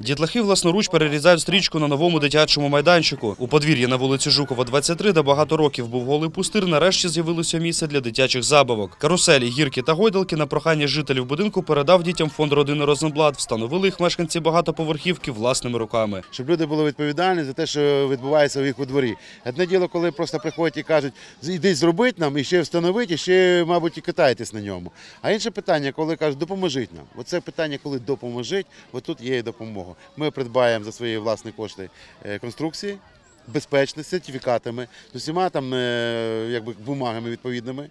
Дітлахи власноруч перерізають стрічку на новому дитячому майданчику. У подвір'ї на вулиці Жукова, 23, де багато років був голий пустир, нарешті з'явилося місце для дитячих забавок. Каруселі, гірки та гойдалки на прохання жителів будинку передав дітям фонд родини Розенблат. Встановили їх мешканці багатоповерхівки власними руками. щоб люди були відповідальні за те, що відбувається у їх у дворі. Одне діло, коли просто приходять і кажуть, йдіть зробити нам, і ще встановити, ще, мабуть, і катаєтесь на ньому. А інше питання, коли кажуть, допоможіть нам. Оце питання, коли допоможіть, от тут є і допомога. Ми придбаємо за свої власні кошти е, конструкції. Безпечні, з сертифікатами, з усіма там е, якби бумагами відповідними.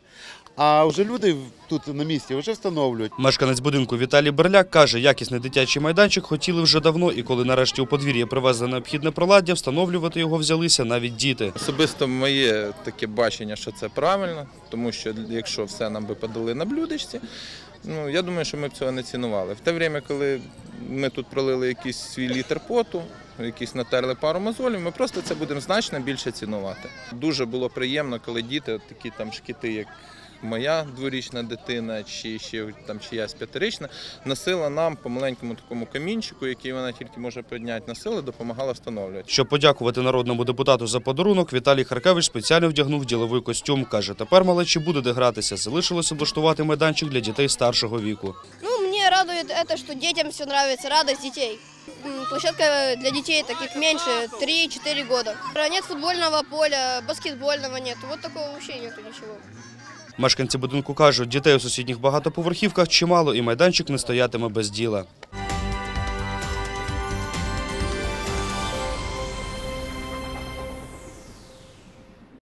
А вже люди тут на місці вже встановлюють. Мешканець будинку Віталій Берляк каже, якісний дитячий майданчик хотіли вже давно, і коли нарешті у подвір'я привезли необхідне приладдя, встановлювати його взялися навіть діти. Особисто моє таке бачення, що це правильно, тому що якщо все нам би подали на блюдечці, ну я думаю, що ми б цього не цінували. В те время, коли ми тут пролили якийсь свій літр поту, якісь натерли пару мозолів, ми просто це будемо значно більше цінувати. Дуже було приємно, коли діти, такі там шкіти, як моя дворічна дитина, чи ще там чиясь п'ятирічна, носила нам по маленькому такому камінчику, який вона тільки може підняти, носила, допомагала встановлювати. Щоб подякувати народному депутату за подарунок, Віталій Харкевич спеціально вдягнув діловий костюм. Каже, тепер малечі буде де гратися. Залишилось облаштувати майданчик для дітей старшого віку. Ну, мне радует это, что детям все нравится, радость детей. М, Площадка для детей таких меньше, 3-4 года. Нет футбольного поля, баскетбольного нет. Вот такого вообще нету ничего. Мешканці будинку кажуть, дітей у сусідніх багатоповерхівках чимало, і майданчик не стоятиме без діла.